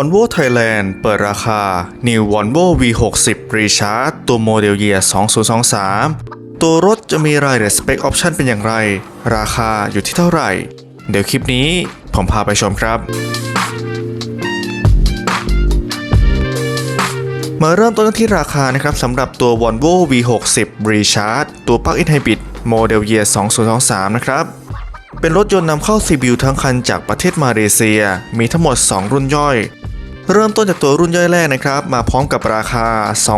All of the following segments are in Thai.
Volvo Thailand เปิดราคา New Volvo V60 Recharge ตัวโมเดล Year 2023 ตัวรถจะมีรายละเอียดสเปคออปชันเป็นอย่างไร ราคาอยู่ที่เท่าไหร่ เดี๋ยวคลิปนี้ผมพาไปชมครับ มาเริ่มต้นที่ราคานะครับสำหรับตัว Volvo V60 Recharge ตัว Plug-in Hybrid โมเดล Year 2023 นะครับเป็นรถยนต์นำเข้า CBU ทั้งคันจากประเทศมาเลเซีย มีทั้งหมด 2 รุ่นย่อย เริ่มต้นจากตัวรุ่นย่อยแรกนะครับ มาพร้อมกับราคา 2 3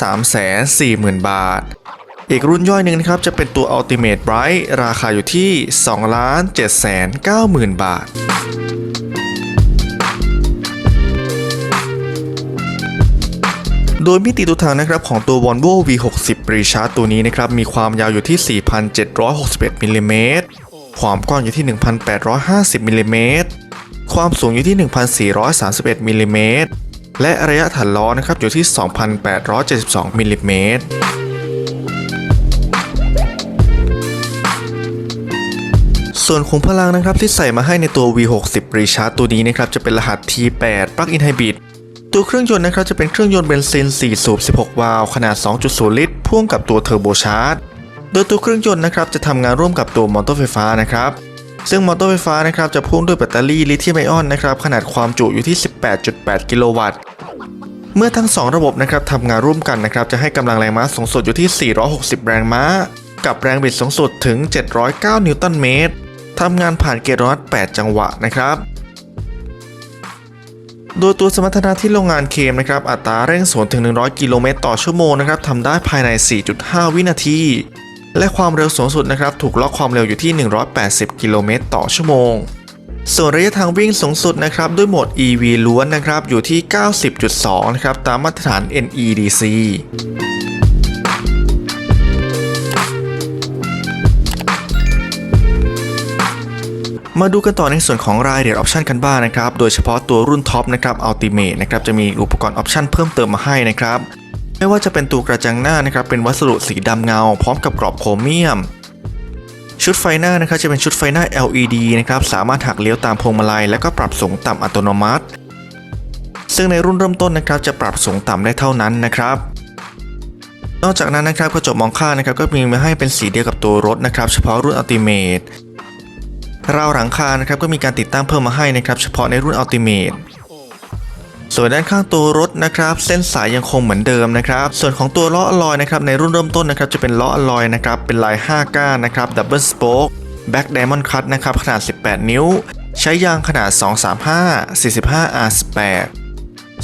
4 0 0 0 0 บาท อีกรุ่นย่อยหนึ่งนะครับ จะเป็นตัว Ultimate Bright ราคาอยู่ที่ 2 7 9 0 0 0 0 บาทโดยมิติตัวถังนะครับของตัว Volvo V60 Recharge ตัวนี้นะครับมีความยาวอยู่ที่ 4,761มิลลิเมตรความกว้างอยู่ที่ 1,850มิลลิเมตร ความสูงอยู่ที่ 1,431มิลลิเมตร และระยะฐานล้อนะครับอยู่ที่ 2,872มิลลิเมตรส่วนขุมพลังนะครับที่ใส่มาให้ในตัว V60 Recharge ตัวนี้นะครับจะเป็นรหัส T8 Plug-in Hybrid ตัวเครื่องยนต์นะครับจะเป็นเครื่องยนต์เบนซิน 4 สูบ 16 วาล์วขนาด 2.0 ลิตร พ่วงกับตัวเทอร์โบชาร์จ โดยตัวเครื่องยนต์นะครับจะทำงานร่วมกับตัวมอเตอร์ไฟฟ้านะครับ ซึ่งมอเตอร์ไฟฟ้านะครับจะพ่วงด้วยแบตเตอรี่ลิเธียมไอออนนะครับขนาดความจุอยู่ที่ 18.8 กิโลวัตต์เมื่อทั้ง 2 ระบบนะครับทำงานร่วมกันนะครับจะให้กำลังแรงม้าสูงสุดอยู่ที่ 460 แรงม้า กับแรงบิดสูงสุดถึง 709 นิวตันเมตรทำงานผ่านเกียร์รัด8จังหวะนะครับโดยตัวสมรรถนะที่โรงงานเคมนะครับอัตราเร่ง0ถึง 100 กิโลเมตรต่อชั่วโมงนะครับทำได้ภายใน 4.5 วินาที และความเร็วสูงสุดนะครับถูกล็อกความเร็วอยู่ที่ 180 กิโลเมตรต่อชั่วโมง ส่วนระยะทางวิ่งสูงสุดนะครับด้วยโหมด EV ล้วนนะครับอยู่ที่ 90.2 นะครับตามมาตรฐาน NEDC มาดูกันต่อในส่วนของรายละเอียดออปชันกันบ้างนะครับ โดยเฉพาะตัวรุ่นท็อปนะครับ Ultimate นะครับจะมีอุปกรณ์ออปชันเพิ่มเติมมาให้นะครับ ไม่ว่าจะเป็นตัวกระจังหน้านะครับเป็นวัสดุสีดำเงา พร้อมกับกรอบโครเมียม ชุดไฟหน้านะครับจะเป็นชุดไฟหน้า LED นะครับสามารถหักเลี้ยวตามพวงมาลัย และก็ปรับสูงต่ำอัตโนมัติ ซึ่งในรุ่นเริ่มต้นนะครับจะปรับสูงต่ำได้เท่านั้นนะครับนอกจากนั้นนะครับกระจกมองข้างนะครับก็มีมาให้เป็นสีเดียวกับตัวรถนะครับเฉพาะรุ่น Ultimate ราวหลังคานะครับก็มีการติดตั้งเพิ่มมาให้นะครับเฉพาะในรุ่น Ultimate ส่วนด้านข้างตัวรถนะครับเส้นสายยังคงเหมือนเดิมนะครับส่วนของตัวล้ออลอยนะครับในรุ่นเริ่มต้นนะครับจะเป็นล้ออลอยนะครับเป็นลาย 5 ก้านนะครับ Double Spoke Back Diamond Cut นะครับขนาด 18 นิ้ว ใช้ยางขนาด 235 45 R18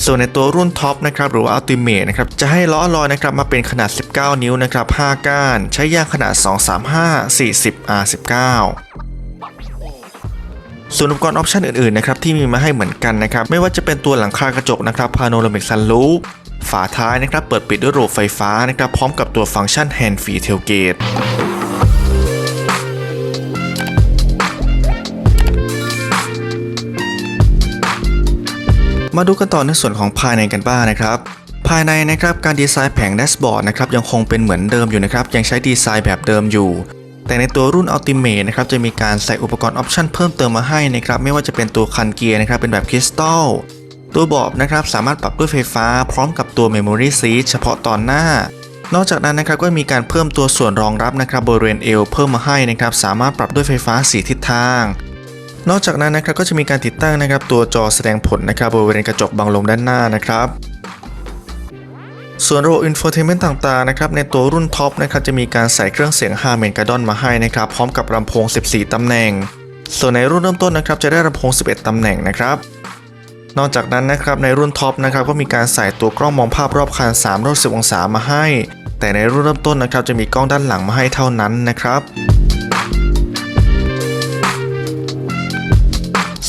ส่วนในตัวรุ่นท็อปนะครับหรือว่า Ultimate นะครับจะให้ล้ออลลอยนะครับมาเป็นขนาด 19 นิ้วนะครับ5ก้าน ใช้ยางขนาด 235 40 R19 ส่วนอุปกรณ์ออปชันอื่นๆนะครับที่มีมาให้เหมือนกันนะครับไม่ว่าจะเป็นตัวหลังคากระจกนะครับพาโนรามิกซันลูปฝาท้ายนะครับเปิดปิดด้วยระบบไฟฟ้านะครับพร้อมกับตัวฟังก์ชัน Hand Free Tailgate มาดูกันต่อในส่วนของภายในกันบ้างนะครับ ภายในนะครับการดีไซน์แผงแดชบอร์ดนะครับยังคงเป็นเหมือนเดิมอยู่นะครับยังใช้ดีไซน์แบบเดิมอยู่ แต่ในตัวรุ่น Ultimate นะครับจะมีการใส่อุปกรณ์ออปชันเพิ่มเติมมาให้นะครับไม่ว่าจะเป็นตัวคันเกียร์นะครับเป็นแบบคริสตัลตัวบาะนะครับสามารถปรับด้วยไฟฟ้าพร้อมกับตัว Memory Seat เฉพาะตอนหน้า นอกจากนั้นนะครับก็มีการเพิ่มตัวส่วนรองรับนะครับบริเวณเอวเพิ่มมาให้นะครับสามารถปรับด้วยไฟฟ้า 4 ทิศทาง นอกจากนั้นนะครับก็จะมีการติดตั้งนะครับตัวจอแสดงผลนะครับบริเวณกระจกบังลมด้านหน้านะครับ ส่วนระบบอินโฟเทนเมนต์ต่างๆนะครับในตัวรุ่นท็อปนะครับจะมีการใส่เครื่องเสียง h a r m a n Kardon มาให้นะครับพร้อมกับลำโพง 14 ตำแหน่ง ส่วนในรุ่นเริ่มต้นนะครับจะได้ลำโพง 11 ตำแหน่งนะครับนอกจากนั้นนะครับในรุ่นท็อปนะครับก็มีการใส่ตัวกล้องมองภาพรอบคัน360องศามาให้ แต่ในรุ่นเริ่มต้นนะครับจะมีกล้องด้านหลังมาให้เท่านั้นนะครับ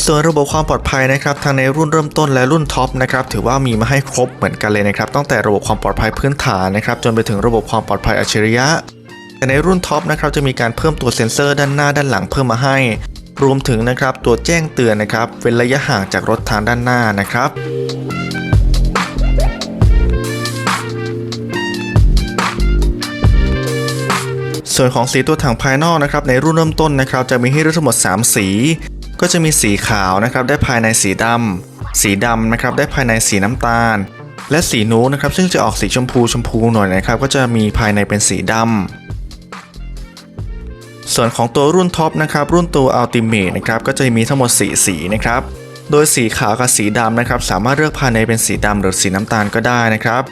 ส่วนระบบความปลอดภัยนะครับทั้งในรุ่นเริ่มต้นและรุ่นท็อปนะครับถือว่ามีมาให้ครบเหมือนกันเลยนะครับตั้งแต่ระบบความปลอดภัยพื้นฐานนะครับจนไปถึงระบบความปลอดภัยอัจฉริยะ แต่ในรุ่นท็อปนะครับจะมีการเพิ่มตัวเซ็นเซอร์ด้านหน้าด้านหลังเพิ่มมาให้ รวมถึงนะครับตัวแจ้งเตือนนะครับเว้นระยะห่างจากรถทางด้านหน้านะครับส่วนของสีตัวถังภายนอกนะครับในรุ่นเริ่มต้นนะครับจะมีให้เลือกทั้งหมด 3 สี ก็จะมีสีขาวนะครับได้ภายในสีดำสีดำนะครับได้ภายในสีน้ำตาล และสีนูดนะครับซึ่งจะออกสีชมพูชมพูหน่อยนะครับก็จะมีภายในเป็นสีดำส่วนของตัวรุ่นท็อปนะครับรุ่นตัว Ultimate นะครับก็จะมีทั้งหมด 4 สีนะครับโดยสีขาวกับสีดำนะครับสามารถเลือกภายในเป็นสีดำหรือสีน้ำตาลก็ได้นะครับ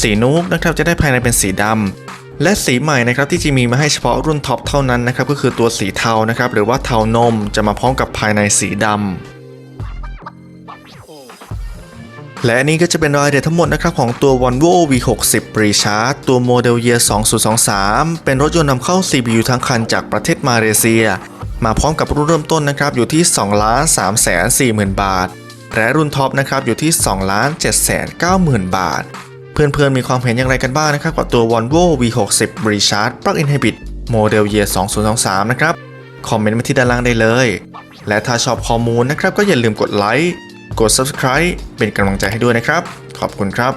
สีนูกนะครับจะได้ภายในเป็นสีดำ และสีใหม่นะครับที่จะมีมาให้เฉพาะรุ่นท็อปเท่านั้นนะครับก็คือตัวสีเทานะครับหรือว่าเทานมจะมาพร้อมกับภายในสีดำและนนี้ก็จะเป็นรายละเอียดทั้งหมดนะครับของตัว Volvo V60 Recharge ตัวโมเดล Year 2023 เป็นรถยนต์นำเข้า CBU ทั้งคันจากประเทศมาเลเซีย มาพร้อมกับรุ่นเริ่มต้นนะครับอยู่ที่ 2 3 4 0 0 0 บาท และรุ่นท็อปนะครับอยู่ที่ 2 7 9 0 0 0 บาท เพื่อนๆ มีความเห็นอย่างไรกันบ้างนะครับกับตัว Volvo V60 Recharge Plug-in Hybrid โมเดล Year 2023 นะครับ คอมเมนต์มาที่ด้านล่างได้เลย และถ้าชอบข้อมูลนะครับ ก็อย่าลืมกดไลค์ กด Subscribe เป็นกำลังใจให้ด้วยนะครับ ขอบคุณครับ